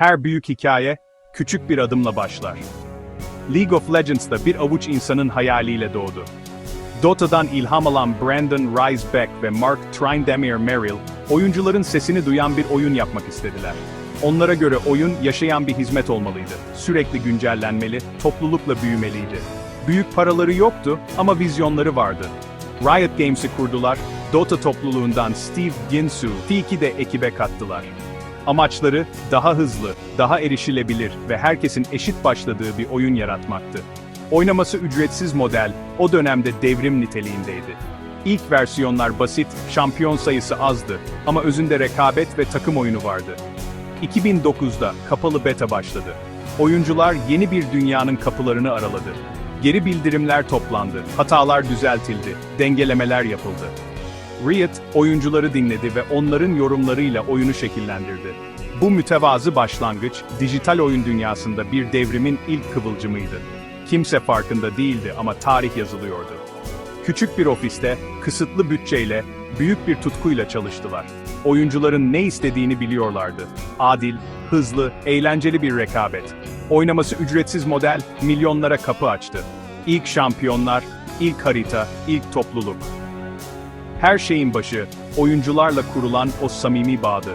Her büyük hikaye, küçük bir adımla başlar. League of Legends'da bir avuç insanın hayaliyle doğdu. Dota'dan ilham alan Brandon Risebeck ve Mark Tryndamere Merrill, oyuncuların sesini duyan bir oyun yapmak istediler. Onlara göre oyun yaşayan bir hizmet olmalıydı. Sürekli güncellenmeli, toplulukla büyümeliydi. Büyük paraları yoktu ama vizyonları vardı. Riot Games'i kurdular, Dota topluluğundan Steve Ginsu, Tiki de ekibe kattılar. Amaçları daha hızlı, daha erişilebilir ve herkesin eşit başladığı bir oyun yaratmaktı. Oynaması ücretsiz model o dönemde devrim niteliğindeydi. İlk versiyonlar basit, şampiyon sayısı azdı ama özünde rekabet ve takım oyunu vardı. 2009'da kapalı beta başladı. Oyuncular yeni bir dünyanın kapılarını araladı. Geri bildirimler toplandı, hatalar düzeltildi, dengelemeler yapıldı. Riot, oyuncuları dinledi ve onların yorumlarıyla oyunu şekillendirdi. Bu mütevazı başlangıç, dijital oyun dünyasında bir devrimin ilk kıvılcımıydı. Kimse farkında değildi ama tarih yazılıyordu. Küçük bir ofiste, kısıtlı bütçeyle, büyük bir tutkuyla çalıştılar. Oyuncuların ne istediğini biliyorlardı. Adil, hızlı, eğlenceli bir rekabet. Oynaması ücretsiz model, milyonlara kapı açtı. İlk şampiyonlar, ilk harita, ilk topluluk. Her şeyin başı, oyuncularla kurulan o samimi bağdı.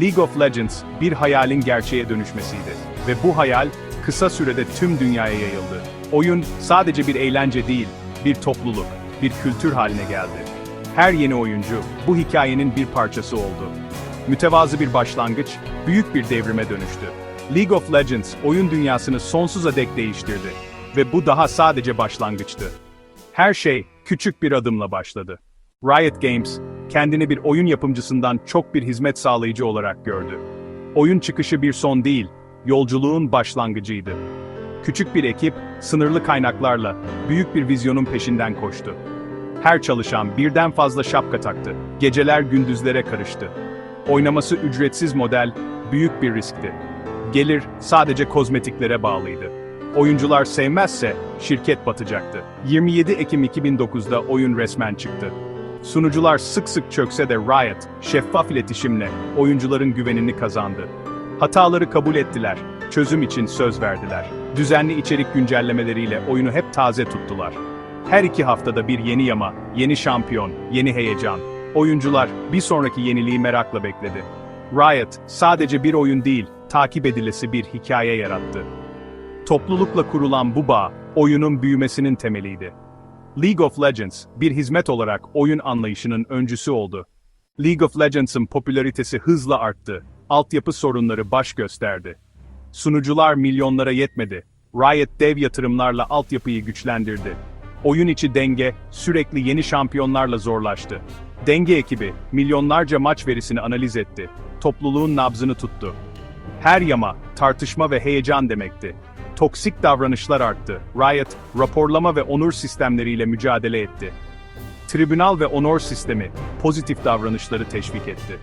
League of Legends, bir hayalin gerçeğe dönüşmesiydi. Ve bu hayal, kısa sürede tüm dünyaya yayıldı. Oyun, sadece bir eğlence değil, bir topluluk, bir kültür haline geldi. Her yeni oyuncu, bu hikayenin bir parçası oldu. Mütevazı bir başlangıç, büyük bir devrime dönüştü. League of Legends, oyun dünyasını sonsuza dek değiştirdi. Ve bu daha sadece başlangıçtı. Her şey, küçük bir adımla başladı. Riot Games, kendini bir oyun yapımcısından çok bir hizmet sağlayıcı olarak gördü. Oyun çıkışı bir son değil, yolculuğun başlangıcıydı. Küçük bir ekip, sınırlı kaynaklarla, büyük bir vizyonun peşinden koştu. Her çalışan birden fazla şapka taktı, geceler gündüzlere karıştı. Oynaması ücretsiz model, büyük bir riskti. Gelir sadece kozmetiklere bağlıydı. Oyuncular sevmezse şirket batacaktı. 27 Ekim 2009'da oyun resmen çıktı. Sunucular sık sık çökse de Riot, şeffaf iletişimle oyuncuların güvenini kazandı. Hataları kabul ettiler, çözüm için söz verdiler. Düzenli içerik güncellemeleriyle oyunu hep taze tuttular. Her iki haftada bir yeni yama, yeni şampiyon, yeni heyecan. Oyuncular bir sonraki yeniliği merakla bekledi. Riot, sadece bir oyun değil, takip edilesi bir hikaye yarattı. Toplulukla kurulan bu bağ, oyunun büyümesinin temeliydi. League of Legends, bir hizmet olarak oyun anlayışının öncüsü oldu. League of Legends'ın popülaritesi hızla arttı, altyapı sorunları baş gösterdi. Sunucular milyonlara yetmedi, Riot dev yatırımlarla altyapıyı güçlendirdi. Oyun içi denge, sürekli yeni şampiyonlarla zorlaştı. Denge ekibi, milyonlarca maç verisini analiz etti, topluluğun nabzını tuttu. Her yama, tartışma ve heyecan demekti. Toksik davranışlar arttı. Riot, raporlama ve onur sistemleriyle mücadele etti. Tribünal ve onor sistemi, pozitif davranışları teşvik etti.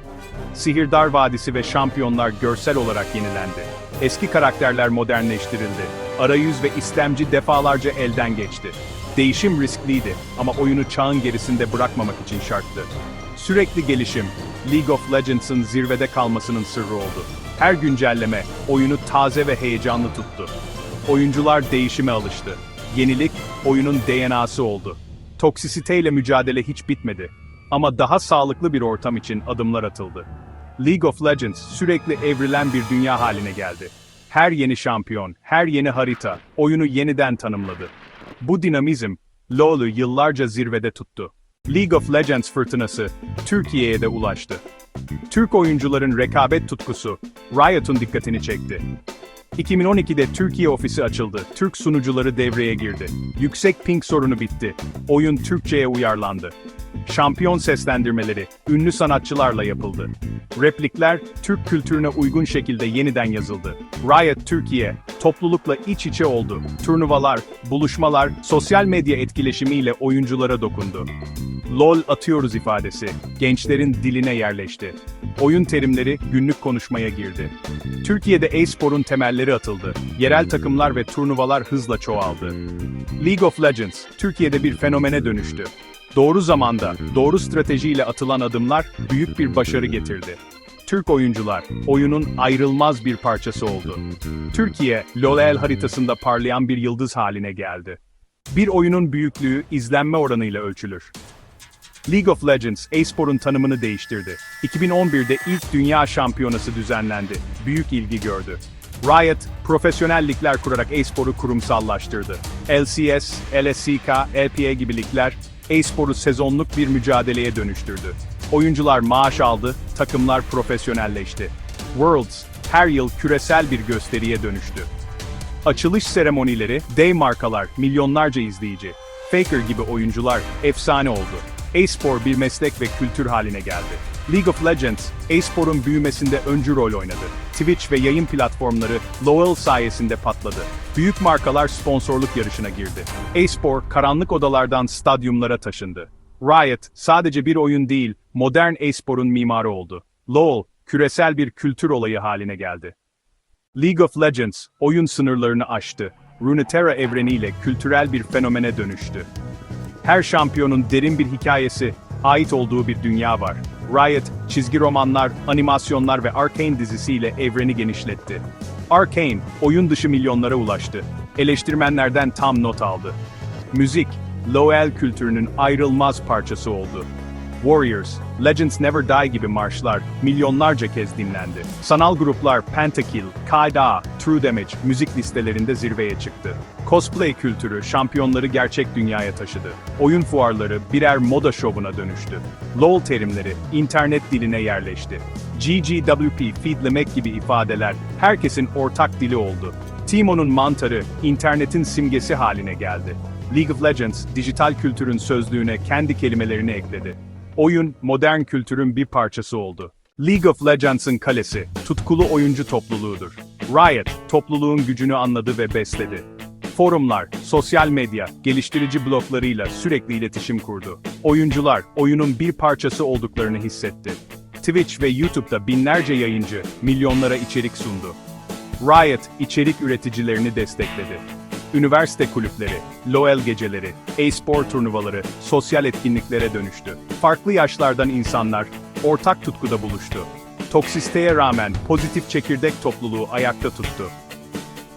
Sihirdar Vadisi ve şampiyonlar görsel olarak yenilendi. Eski karakterler modernleştirildi. Arayüz ve istemci defalarca elden geçti. Değişim riskliydi ama oyunu çağın gerisinde bırakmamak için şarttı. Sürekli gelişim, League of Legends'ın zirvede kalmasının sırrı oldu. Her güncelleme, oyunu taze ve heyecanlı tuttu. Oyuncular değişime alıştı. Yenilik, oyunun DNA'sı oldu. Toksisiteyle mücadele hiç bitmedi. Ama daha sağlıklı bir ortam için adımlar atıldı. League of Legends sürekli evrilen bir dünya haline geldi. Her yeni şampiyon, her yeni harita, oyunu yeniden tanımladı. Bu dinamizm, LoL'u yıllarca zirvede tuttu. League of Legends fırtınası, Türkiye'ye de ulaştı. Türk oyuncuların rekabet tutkusu, Riot'un dikkatini çekti. 2012'de Türkiye ofisi açıldı. Türk sunucuları devreye girdi. Yüksek ping sorunu bitti. Oyun Türkçe'ye uyarlandı. Şampiyon seslendirmeleri ünlü sanatçılarla yapıldı. Replikler Türk kültürüne uygun şekilde yeniden yazıldı. Riot Türkiye toplulukla iç içe oldu. Turnuvalar, buluşmalar, sosyal medya etkileşimiyle oyunculara dokundu. LOL atıyoruz ifadesi gençlerin diline yerleşti. Oyun terimleri günlük konuşmaya girdi. Türkiye'de e-sporun temelleri atıldı. Yerel takımlar ve turnuvalar hızla çoğaldı. League of Legends, Türkiye'de bir fenomene dönüştü. Doğru zamanda, doğru stratejiyle atılan adımlar büyük bir başarı getirdi. Türk oyuncular, oyunun ayrılmaz bir parçası oldu. Türkiye, LoL haritasında parlayan bir yıldız haline geldi. Bir oyunun büyüklüğü izlenme oranıyla ölçülür. League of Legends, e-sporun tanımını değiştirdi. 2011'de ilk dünya şampiyonası düzenlendi. Büyük ilgi gördü. Riot, profesyonel ligler kurarak e-sporu kurumsallaştırdı. LCS, LSCK, LPA gibi ligler, e-sporu sezonluk bir mücadeleye dönüştürdü. Oyuncular maaş aldı, takımlar profesyonelleşti. Worlds, her yıl küresel bir gösteriye dönüştü. Açılış seremonileri, dev markalar, milyonlarca izleyici. Faker gibi oyuncular efsane oldu. E-spor bir meslek ve kültür haline geldi. League of Legends, e-sporun büyümesinde öncü rol oynadı. Twitch ve yayın platformları LoL sayesinde patladı. Büyük markalar sponsorluk yarışına girdi. E-spor, karanlık odalardan stadyumlara taşındı. Riot, sadece bir oyun değil, modern e-sporun mimarı oldu. LoL, küresel bir kültür olayı haline geldi. League of Legends, oyun sınırlarını aştı. Runeterra evreniyle kültürel bir fenomene dönüştü. Her şampiyonun derin bir hikayesi, ait olduğu bir dünya var. Riot, çizgi romanlar, animasyonlar ve Arcane dizisiyle evreni genişletti. Arcane, oyun dışı milyonlara ulaştı. Eleştirmenlerden tam not aldı. Müzik, LoL kültürünün ayrılmaz parçası oldu. Warriors, Legends Never Die gibi marşlar milyonlarca kez dinlendi. Sanal gruplar Pentakill, Kaida, True Damage müzik listelerinde zirveye çıktı. Cosplay kültürü şampiyonları gerçek dünyaya taşıdı. Oyun fuarları birer moda şovuna dönüştü. LoL terimleri internet diline yerleşti. GGWP, feedlemek gibi ifadeler herkesin ortak dili oldu. Timo'nun mantarı internetin simgesi haline geldi. League of Legends, dijital kültürün sözlüğüne kendi kelimelerini ekledi. Oyun, modern kültürün bir parçası oldu. League of Legends'ın kalesi, tutkulu oyuncu topluluğudur. Riot, topluluğun gücünü anladı ve besledi. Forumlar, sosyal medya, geliştirici bloklarıyla sürekli iletişim kurdu. Oyuncular, oyunun bir parçası olduklarını hissetti. Twitch ve YouTube'da binlerce yayıncı, milyonlara içerik sundu. Riot, içerik üreticilerini destekledi. Üniversite kulüpleri, LoL geceleri, e-spor turnuvaları, sosyal etkinliklere dönüştü. Farklı yaşlardan insanlar, ortak tutkuda buluştu. Toksisteye rağmen pozitif çekirdek topluluğu ayakta tuttu.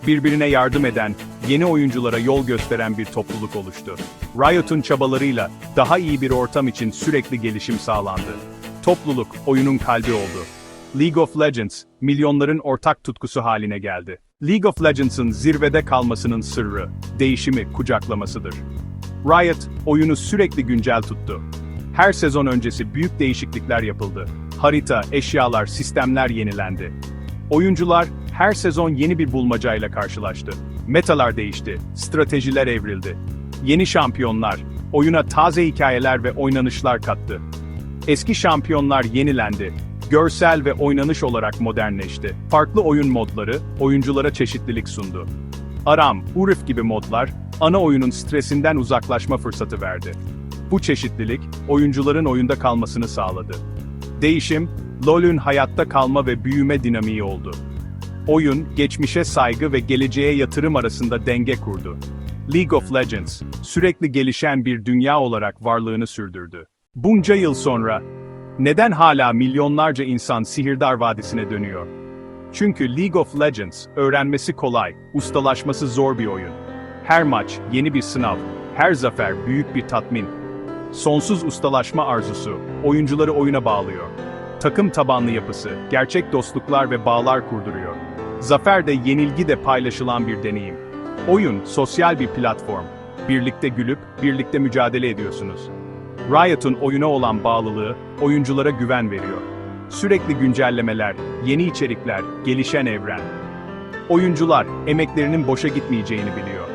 Birbirine yardım eden, yeni oyunculara yol gösteren bir topluluk oluştu. Riot'un çabalarıyla daha iyi bir ortam için sürekli gelişim sağlandı. Topluluk, oyunun kalbi oldu. League of Legends, milyonların ortak tutkusu haline geldi. League of Legends'ın zirvede kalmasının sırrı, değişimi kucaklamasıdır. Riot, oyunu sürekli güncel tuttu. Her sezon öncesi büyük değişiklikler yapıldı. Harita, eşyalar, sistemler yenilendi. Oyuncular her sezon yeni bir bulmacayla karşılaştı. Metalar değişti, stratejiler evrildi. Yeni şampiyonlar, oyuna taze hikayeler ve oynanışlar kattı. Eski şampiyonlar yenilendi. Görsel ve oynanış olarak modernleşti. Farklı oyun modları oyunculara çeşitlilik sundu. Aram, Urif gibi modlar ana oyunun stresinden uzaklaşma fırsatı verdi. Bu çeşitlilik oyuncuların oyunda kalmasını sağladı. Değişim, LoL'ün hayatta kalma ve büyüme dinamiği oldu. Oyun, geçmişe saygı ve geleceğe yatırım arasında denge kurdu. League of Legends, sürekli gelişen bir dünya olarak varlığını sürdürdü. Bunca yıl sonra, neden hala milyonlarca insan Sihirdar Vadisi'ne dönüyor? Çünkü League of Legends, öğrenmesi kolay, ustalaşması zor bir oyun. Her maç, yeni bir sınav, her zafer büyük bir tatmin. Sonsuz ustalaşma arzusu, oyuncuları oyuna bağlıyor. Takım tabanlı yapısı, gerçek dostluklar ve bağlar kurduruyor. Zafer de yenilgi de paylaşılan bir deneyim. Oyun, sosyal bir platform. Birlikte gülüp, birlikte mücadele ediyorsunuz. Riot'un oyuna olan bağlılığı, oyunculara güven veriyor. Sürekli güncellemeler, yeni içerikler, gelişen evren. Oyuncular, emeklerinin boşa gitmeyeceğini biliyor.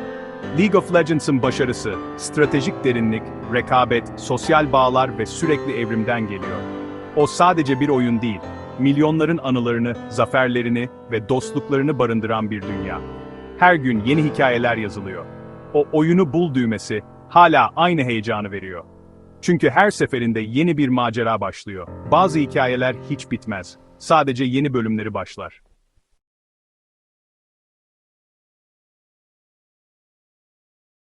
League of Legends'ın başarısı, stratejik derinlik, rekabet, sosyal bağlar ve sürekli evrimden geliyor. O sadece bir oyun değil, milyonların anılarını, zaferlerini ve dostluklarını barındıran bir dünya. Her gün yeni hikayeler yazılıyor. O oyunu bul düğmesi hala aynı heyecanı veriyor. Çünkü her seferinde yeni bir macera başlıyor. Bazı hikayeler hiç bitmez. Sadece yeni bölümleri başlar.